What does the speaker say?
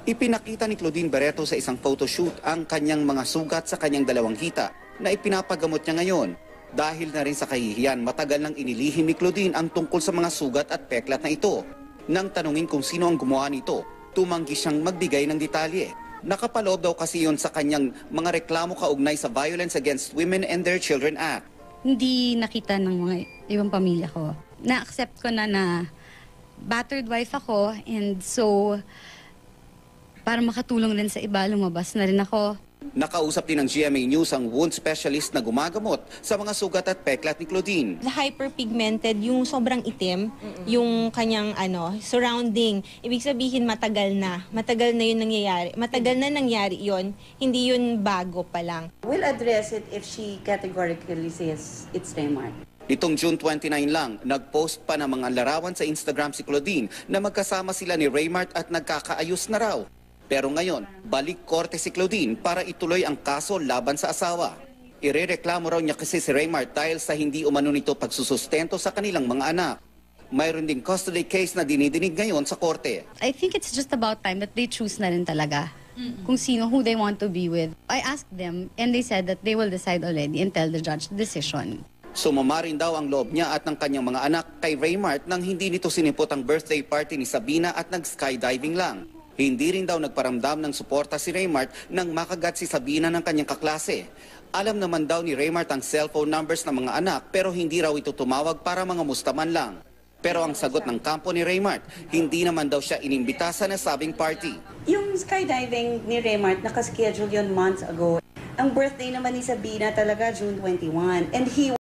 Ipinakita ni Claudine Barreto sa isang photoshoot ang kanyang mga sugat sa kanyang dalawang hita na ipinapagamot niya ngayon. Dahil na rin sa kahihiyan, matagal nang inilihim ni Claudine ang tungkol sa mga sugat at peklat na ito. Nang tanungin kung sino ang gumawa nito, tumanggi siyang magbigay ng detalye. Nakapaloob daw kasi yon sa kanyang mga reklamo kaugnay sa Violence Against Women and Their Children Act. Hindi nakita ng mga ibang pamilya ko. Na-accept ko na na battered wife ako and so para makatulong rin sa iba, lumabas na rin ako. Nakausap din ng GMA News ang wound specialist na gumagamot sa mga sugat at peklat ni Claudine. hyperpigmented, yung sobrang itim, yung kanyang ano, surrounding. Ibig sabihin matagal na. Matagal na yun nangyayari. Matagal na nangyari yun. Hindi yun bago pa lang. We'll address it if she categorically says it's Raymart. Itong June 29 lang, nag-post pa ng mga larawan sa Instagram si Claudine na magkasama sila ni Raymart at nagkakaayos na raw. Pero ngayon, balik korte si Claudine para ituloy ang kaso laban sa asawa. Irereklamo raw niya kasi si Raymart dahil sa hindi umano nito pagsusustento sa kanilang mga anak. Mayroon ding custody case na dinidinig ngayon sa korte. I think it's just about time that they choose na rin talaga kung sino, who they want to be with. I asked them and they said that they will decide already and tell the judge the decision. Sumama rin daw ang loob niya at ng kanyang mga anak kay Raymart nang hindi nito sinipot ang birthday party ni Sabina at nag-skydiving lang. Hindi rin daw nagparamdam ng suporta si Raymart nang makagat si Sabina ng kanyang kaklase. Alam naman daw ni Raymart ang cellphone numbers ng mga anak pero hindi raw ito tumawag para mga mustaman lang. Pero ang sagot ng kampo ni Raymart, hindi naman daw siya inimbita sa nasabing party. Yung skydiving ni Raymart, nakaschedule yun months ago. Ang birthday naman ni Sabina talaga June 21. And he